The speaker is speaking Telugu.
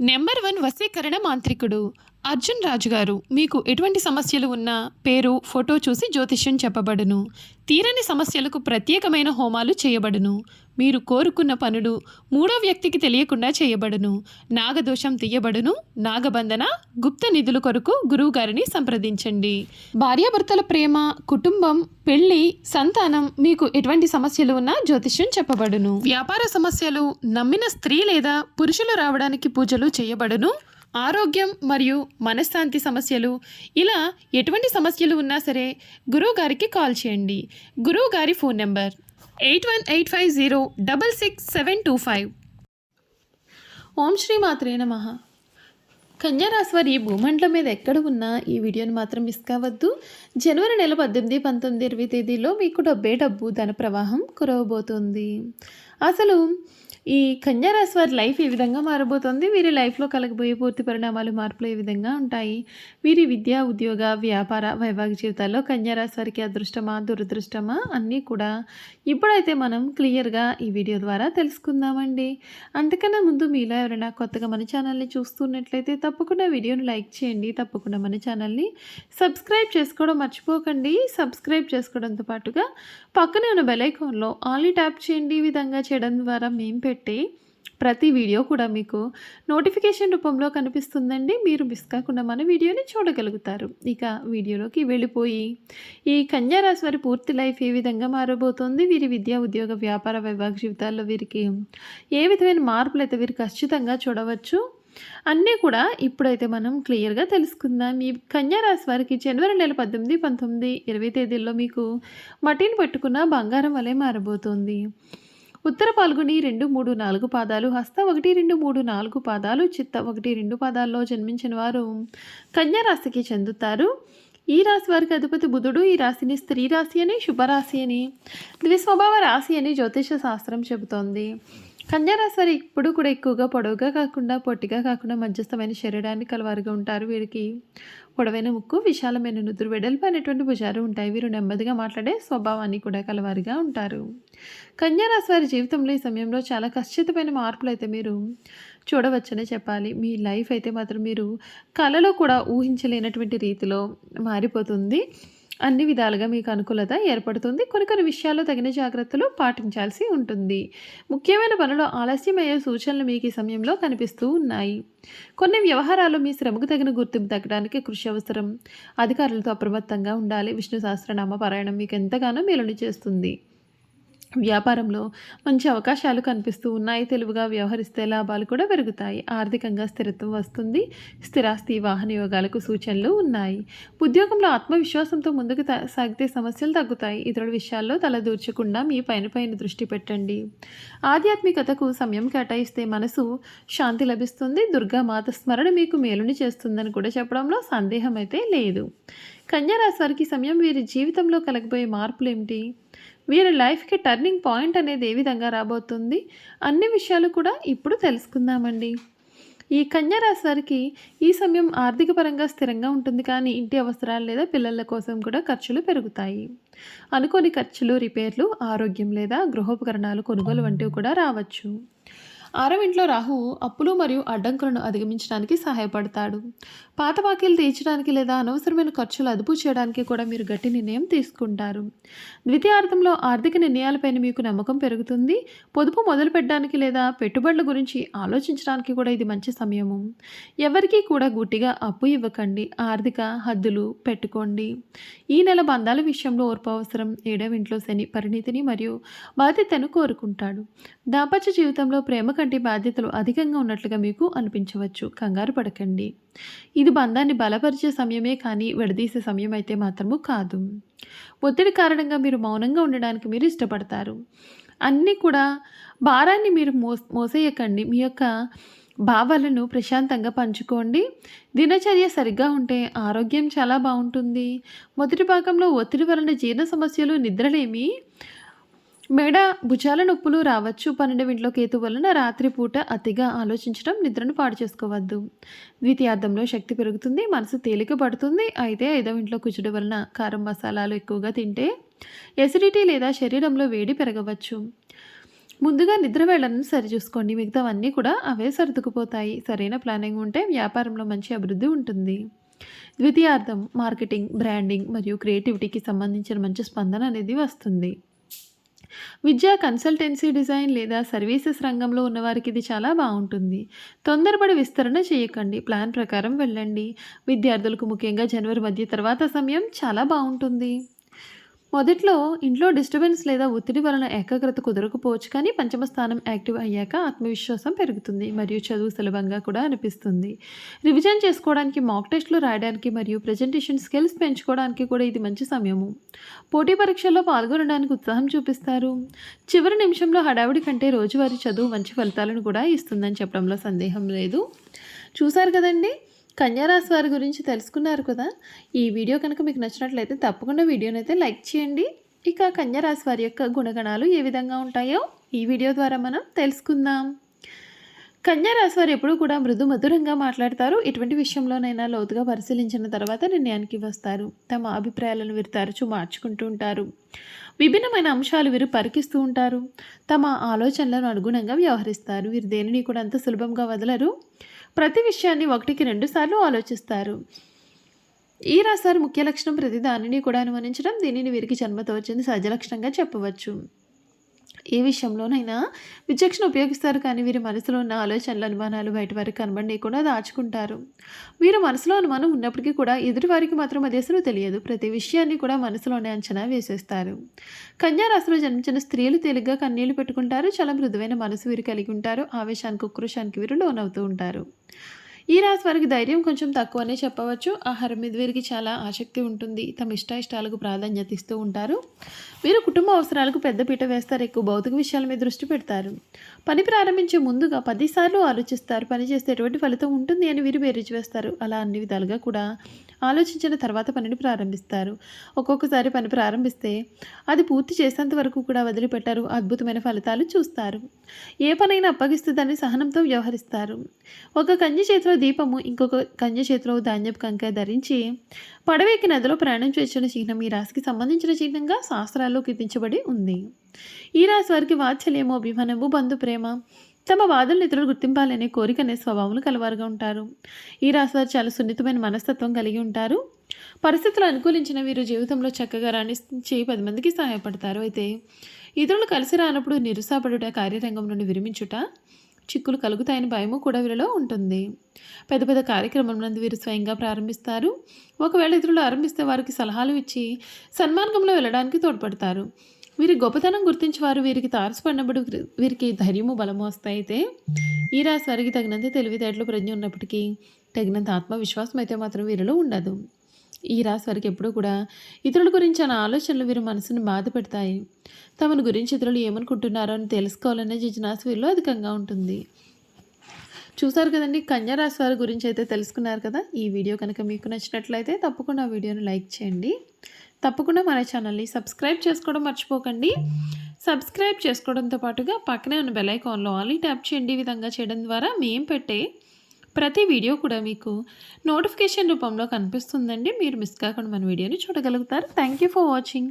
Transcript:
నెంబర్ వన్ వశీకరణ మాంత్రికుడు. అర్జున్ రాజు గారు మీకు ఎటువంటి సమస్యలు ఉన్నా పేరు ఫోటో చూసి జ్యోతిష్యం చెప్పబడును. తీరని సమస్యలకు ప్రత్యేకమైన హోమాలు చేయబడును. మీరు కోరుకున్న పనులు మూడో వ్యక్తికి తెలియకుండా చేయబడును. నాగదోషం తీయబడును. నాగబంధన గుప్త నిధుల కొరకు గురువుగారిని సంప్రదించండి. భార్యాభర్తల ప్రేమ కుటుంబం పెళ్ళి సంతానం మీకు ఎటువంటి సమస్యలు ఉన్నా జ్యోతిష్యం చెప్పబడును. వ్యాపార సమస్యలు నమ్మిన స్త్రీ లేదా పురుషులు రావడానికి పూజలు చేయబడును. ఆరోగ్యం మరియు మనశ్శాంతి సమస్యలు. ఇలా ఎటువంటి సమస్యలు ఉన్నా సరే గురువు గారికి కాల్ చేయండి. గురువు గారి phone number eight one eight five zero double six seven two five. ఓం శ్రీ మాత్రే నమ. కన్యారాశివారి భూమండలం మీద ఎక్కడ ఉన్నా ఈ వీడియోని మాత్రం మిస్ కావద్దు. జనవరి నెల పద్దెనిమిది పంతొమ్మిది ఇరవై తేదీలో మీకు డబ్బే డబ్బు ధన ప్రవాహం కురవబోతోంది. అసలు ఈ కన్యారాశి వారి లైఫ్ ఏ విధంగా మారబోతోంది? వీరి లైఫ్లో కలగబోయే పూర్తి పరిణామాలు మార్పులు ఏ విధంగా ఉంటాయి? వీరి విద్య ఉద్యోగ వ్యాపార వైవాహిక జీవితాల్లో కన్యారాశి వారికి అదృష్టమా దురదృష్టమా అన్నీ కూడా ఇప్పుడైతే మనం క్లియర్గా ఈ వీడియో ద్వారా తెలుసుకుందామండి. అంతకన్నా ముందు మీలో ఎవరైనా కొత్తగా మన ఛానల్ని చూస్తున్నట్లయితే తప్పకుండా వీడియోను లైక్ చేయండి. తప్పకుండా మన ఛానల్ని సబ్స్క్రైబ్ చేసుకోవడం మర్చిపోకండి. సబ్స్క్రైబ్ చేసుకోవడంతో పాటుగా పక్కనే ఉన్న బెల్ ఆల్ ఆన్లీ ట్యాప్ చేయండి. ఈ విధంగా చేయడం ద్వారా మేము పెట్టి ప్రతి వీడియో కూడా మీకు నోటిఫికేషన్ రూపంలో కనిపిస్తుందండి. మీరు మిస్ కాకుండా మన వీడియోని చూడగలుగుతారు. ఇక వీడియోలోకి వెళ్ళిపోయి ఈ కన్యారాశి వారి పూర్తి లైఫ్ ఏ విధంగా మారబోతోంది? వీరి విద్యా ఉద్యోగ వ్యాపార వైవాహిక జీవితాల్లో వీరికి ఏ విధమైన మార్పులు అయితే వీరు ఖచ్చితంగా చూడవచ్చు? అన్నీ కూడా ఇప్పుడైతే మనం క్లియర్గా తెలుసుకుందాం. ఈ కన్యారాశి వారికి జనవరి నెల పద్దెనిమిది పంతొమ్మిది ఇరవై తేదీల్లో మీకు మటిని పెట్టుకున్న బంగారం వలె మారబోతోంది. ఉత్తర పాల్గొని రెండు మూడు నాలుగు పాదాలు హస్త ఒకటి రెండు మూడు నాలుగు పాదాలు చిత్త ఒకటి రెండు పాదాల్లో జన్మించిన వారు కన్యా రాశికి చెందుతారు. ఈ రాశి వారికి అధిపతి బుధుడు. ఈ రాశిని స్త్రీ రాశి అని శుభరాశి అని ద్విస్వభావ రాశి అని జ్యోతిష శాస్త్రం చెబుతోంది. కన్యారాశి వారు ఇప్పుడు కూడా ఎక్కువగా పొడవుగా కాకుండా పొట్టిగా కాకుండా మధ్యస్థమైన శరీరాన్ని కలవారుగా ఉంటారు వీరికి పొడవైన ముక్కు విశాలమైన నుదురు వెడల్పు అనేటువంటి భుజాలు ఉంటాయి. వీరు నెమ్మదిగా మాట్లాడే స్వభావాన్ని కూడా కలవారిగా ఉంటారు. కన్యారాశి వారి జీవితంలో ఈ సమయంలో చాలా ఖచ్చితమైన మార్పులు అయితే మీరు చూడవచ్చనే చెప్పాలి. మీ లైఫ్ అయితే మాత్రం మీరు కళలో కూడా ఊహించలేనటువంటి రీతిలో మారిపోతుంది. అన్ని విధాలుగా మీకు అనుకూలత ఏర్పడుతుంది. కొన్ని కొన్ని విషయాల్లో తగిన జాగ్రత్తలు పాటించాల్సి ఉంటుంది. ముఖ్యమైన పనులు ఆలస్యమయ్యే సూచనలు మీకు ఈ సమయంలో కనిపిస్తూ ఉన్నాయి. కొన్ని వ్యవహారాలు మీ శ్రమకు తగిన గుర్తింపు తగ్గడానికి కృషి అవసరం. అధికారులతో అప్రమత్తంగా ఉండాలి. విష్ణు సహస్రనామ పారాయణం మీకు ఎంతగానో మేలుని చేస్తుంది. వ్యాపారంలో మంచి అవకాశాలు కనిపిస్తూ ఉన్నాయి. తెలివిగా వ్యవహరిస్తే లాభాలు కూడా పెరుగుతాయి. ఆర్థికంగా స్థిరత్వం వస్తుంది. స్థిరాస్తి వాహన యోగాలకు సూచనలు ఉన్నాయి. ఉద్యోగంలో ఆత్మవిశ్వాసంతో ముందుకు సాగితే సమస్యలు తగ్గుతాయి. ఇతరుల విషయాల్లో తలదూర్చకుండా మీ పైన పైన దృష్టి పెట్టండి. ఆధ్యాత్మికతకు సమయం కేటాయిస్తే మనసు శాంతి లభిస్తుంది. దుర్గా మాత స్మరణ మీకు మేలుని చేస్తుందని కూడా చెప్పడంలో సందేహం అయితే లేదు. కన్యారాశి వారికి సమయం వీరి జీవితంలో కలగబోయే మార్పులు ఏమిటి? వీరి లైఫ్కి టర్నింగ్ పాయింట్ అనేది ఏ విధంగా రాబోతుంది అన్ని విషయాలు కూడా ఇప్పుడు తెలుసుకుందామండి. ఈ కన్యా రాశి వారికి ఈ సమయం ఆర్థిక పరంగా స్థిరంగా ఉంటుంది కానీ ఇంటి అవసరాలు లేదా పిల్లల కోసం కూడా ఖర్చులు పెరుగుతాయి. అనుకోని ఖర్చులు రిపేర్లు ఆరోగ్యం లేదా గృహోపకరణాలు కొనుగోలు వంటివి కూడా రావచ్చు. ఆరవ ఇంట్లో రాహు అప్పులు మరియు అడ్డంకులను అధిగమించడానికి సహాయపడతాడు. పాత బాకీలు తీర్చడానికి లేదా అనవసరమైన ఖర్చులు అదుపు చేయడానికి కూడా మీరు గట్టి నిర్ణయం తీసుకుంటారు. ద్వితీయార్థంలో ఆర్థిక నిర్ణయాలపైన మీకు నమ్మకం పెరుగుతుంది. పొదుపు మొదలు పెట్టడానికి లేదా పెట్టుబడుల గురించి ఆలోచించడానికి కూడా ఇది మంచి సమయము. ఎవరికీ కూడా గుట్టిగా అప్పు ఇవ్వకండి. ఆర్థిక హద్దులు పెట్టుకోండి. ఈ నెల బంధాల విషయంలో ఓర్పు అవసరం. ఏడవ ఇంట్లో శని పరిణితిని మరియు బాధ్యతను కోరుకుంటాడు. దాంపత్య జీవితంలో ప్రేమ కంటే బాధ్యతలు అధికంగా ఉన్నట్లుగా మీకు అనిపించవచ్చు. కంగారు పడకండి. ఇది బంధాన్ని బలపరిచే సమయమే కానీ విడదీసే సమయం అయితే మాత్రము కాదు. ఒత్తిడి కారణంగా మీరు మౌనంగా ఉండడానికి మీరు ఇష్టపడతారు. అన్నీ కూడా భారాన్ని మీరు మో మోసేయకండి. మీ యొక్క భావాలను ప్రశాంతంగా పంచుకోండి. దినచర్య సరిగ్గా ఉంటే ఆరోగ్యం చాలా బాగుంటుంది. మొదటి భాగంలో ఒత్తిడి వలన జీర్ణ సమస్యలు నిద్రలేమి మెడ భుజాల నొప్పులు రావచ్చు. పన్నెండు ఇంట్లో కేతు వలన రాత్రిపూట అతిగా ఆలోచించడం నిద్రను పాడు చేసుకోవద్దు. ద్వితీయార్థంలో శక్తి పెరుగుతుంది మనసు తేలిక పడుతుంది. అయితే ఐదవ ఇంట్లో కుచుడు వలన కారం మసాలాలు ఎక్కువగా తింటే ఎసిడిటీ లేదా శరీరంలో వేడి పెరగవచ్చు. ముందుగా నిద్ర వేళ్ళను సరిచూసుకోండి. మిగతావన్నీ కూడా అవే సర్దుకుపోతాయి. సరైన ప్లానింగ్ ఉంటే వ్యాపారంలో మంచి అభివృద్ధి ఉంటుంది. ద్వితీయార్థం మార్కెటింగ్ బ్రాండింగ్ మరియు క్రియేటివిటీకి సంబంధించిన మంచి స్పందన అనేది వస్తుంది. విద్యా కన్సల్టెన్సీ డిజైన్ లేదా సర్వీసెస్ రంగంలో ఉన్నవారికి ఇది చాలా బాగుంటుంది. తొందరపడి విస్తరణ చేయకండి. ప్లాన్ ప్రకారం వెళ్ళండి. విద్యార్థులకు ముఖ్యంగా జనవరి మధ్య తర్వాత సమయం చాలా బాగుంటుంది. మొదట్లో ఇంట్లో డిస్టర్బెన్స్ లేదా ఒత్తిడి వలన ఏకాగ్రత కుదరకపోవచ్చు కానీ పంచమ స్థానం యాక్టివ్ అయ్యాక ఆత్మవిశ్వాసం పెరుగుతుంది మరియు చదువు సులభంగా కూడా అనిపిస్తుంది. రివిజన్ చేసుకోవడానికి మాక్ టెస్ట్లు రాయడానికి మరియు ప్రజెంటేషన్ స్కిల్స్ పెంచుకోవడానికి కూడా ఇది మంచి సమయము. పోటీ పరీక్షల్లో పాల్గొనడానికి ఉత్సాహం చూపిస్తారు. చివరి నిమిషంలో హడావిడి కంటే రోజువారీ చదువు మంచి ఫలితాలను కూడా ఇస్తుందని చెప్పడంలో సందేహం లేదు. చూసారు కదండి? కన్యారాశి వారి గురించి తెలుసుకున్నారు కదా? ఈ వీడియో కనుక మీకు నచ్చినట్లయితే తప్పకుండా వీడియోని అయితే లైక్ చేయండి. ఇక కన్యారాశి వారి యొక్క గుణగణాలు ఏ విధంగా ఉంటాయో ఈ వీడియో ద్వారా మనం తెలుసుకుందాం. కన్యారాశి వారు ఎప్పుడూ కూడా మృదు మధురంగా మాట్లాడతారు. ఎటువంటి విషయంలోనైనా లోతుగా పరిశీలించిన తర్వాత నిర్ణయానికి వస్తారు. తమ అభిప్రాయాలను వీరు తరచూ మార్చుకుంటూ ఉంటారు. విభిన్నమైన అంశాలు వీరు పరికిస్తూ ఉంటారు. తమ ఆలోచనలను అనుగుణంగా వ్యవహరిస్తారు. వీరు దేనిని కూడా అంత సులభంగా వదలరు. ప్రతి విషయాన్ని ఒకటికి రెండు సార్లు ఆలోచిస్తారు. ఈ రాశారు ముఖ్య లక్షణం ప్రతి దానిని కూడా అనుమానించడం దీనిని వీరికి జన్మతో వచ్చింది సహజ లక్షణంగా చెప్పవచ్చు. ఏ విషయంలోనైనా విచక్షణ ఉపయోగిస్తారు కానీ వీరి మనసులో ఉన్న ఆలోచనలు అనుమానాలు బయట వారికి కనబడకుండా దాచుకుంటారు. వీరు మనసులో అనుమానం ఉన్నప్పటికీ కూడా ఎదుటివారికి మాత్రం అది అసలు తెలియదు. ప్రతి విషయాన్ని కూడా మనసులోనే అంచనా వేసేస్తారు. కన్యారాశిలో జన్మించిన స్త్రీలు తేలిగ్గా కన్నీళ్ళు పెట్టుకుంటారు. చాలా మృదువైన మనసు వీరు కలిగి ఉంటారు. ఆవేశానికి ఉక్రోషానికి వీరు లోనవుతూ ఉంటారు. ఈ రాశి వారికి ధైర్యం కొంచెం తక్కువనే చెప్పవచ్చు. ఆహారం మీద వీరికి చాలా ఆసక్తి ఉంటుంది. తమ ఇష్ట ఇష్టాలకు ప్రాధాన్యత ఇస్తూ ఉంటారు. వీరు కుటుంబ అవసరాలకు పెద్దపీట వేస్తారు. ఎక్కువ భౌతిక విషయాల మీద దృష్టి పెడతారు. పని ప్రారంభించే ముందుగా పదిసార్లు ఆలోచిస్తారు. పని చేస్తే ఎటువంటి ఫలితం ఉంటుంది అని వీరు బేరీజు వేస్తారు. అలా అన్ని విధాలుగా కూడా ఆలోచించిన తర్వాత పనిని ప్రారంభిస్తారు. ఒక్కొక్కసారి పని ప్రారంభిస్తే అది పూర్తి చేసేంత వరకు కూడా వదిలిపెట్టారు. అద్భుతమైన ఫలితాలు చూస్తారు. ఏ పనైనా అప్పగిస్తే దాన్ని సహనంతో వ్యవహరిస్తారు. ఒక కంచె చేతిలో దీపము ఇంకొక కన్య చేతిలో ధాన్యపు కంక ధరించి పడవేకి నదిలో ప్రయాణం చేసిన చిహ్నం ఈ రాశికి సంబంధించిన చిహ్నంగా శాస్త్రాల్లో కీర్తించబడి ఉంది. ఈ రాశి వారికి వాత్సల్యము అభిమానము బంధు ప్రేమ తమ బాధలను ఇతరులు గుర్తింపాలనే కోరిక అనే స్వభావములు కలవారుగా ఉంటారు. ఈ రాశి వారు చాలా సున్నితమైన మనస్తత్వం కలిగి ఉంటారు. పరిస్థితులు అనుకూలించిన వీరు జీవితంలో చక్కగా రాణించి పది మందికి సహాయపడతారు. అయితే ఇతరులు కలిసి రానప్పుడు నిరుసాపడుట కార్యరంగం నుండి విరమించుట చిక్కులు కలుగుతాయని భయము కూడా వీరిలో ఉంటుంది. పెద్ద పెద్ద కార్యక్రమం నుండి వీరు స్వయంగా ప్రారంభిస్తారు. ఒకవేళ ఇతరులు ఆరంభిస్తే వారికి సలహాలు ఇచ్చి సన్మార్గంలో వెళ్ళడానికి తోడ్పడతారు. వీరి గొప్పతనం గుర్తించి వారు వీరికి తారసపడినప్పుడు వీరికి ధైర్యము బలము వస్తాయి అయితే ఈ రాశి వారికి తగినంత తెలివితేటలు ప్రజ్ఞ ఉన్నప్పటికీ తగినంత ఆత్మవిశ్వాసం అయితే మాత్రం వీరిలో ఉండదు. ఈ రాశి వారికి ఎప్పుడూ కూడా ఇతరుల గురించి అన్న ఆలోచనలు వీరి మనసును బాధ పెడతాయి. తమను గురించి ఇతరులు ఏమనుకుంటున్నారో అని తెలుసుకోవాలనే జిజ్ఞాస వీరిలో అధికంగా ఉంటుంది. చూసారు కదండి కన్యా రాశి వారి గురించి అయితే తెలుసుకున్నారు కదా? ఈ వీడియో కనుక మీకు నచ్చినట్లయితే తప్పకుండా ఆ వీడియోని లైక్ చేయండి. తప్పకుండా మన ఛానల్ని సబ్స్క్రైబ్ చేసుకోవడం మర్చిపోకండి. సబ్స్క్రైబ్ చేసుకోవడంతో పాటుగా పక్కనే ఉన్న బెల్ ఐకాన్లో ఆల్ ట్యాప్ చేయండి. ఈ విధంగా చేయడం ద్వారా మేము పెట్టే ప్రతి వీడియో కూడా మీకు నోటిఫికేషన్ రూపంలో కనిపిస్తుందండి. మీరు మిస్ కాకుండా మన వీడియోని చూడగలుగుతారు. Thank you for watching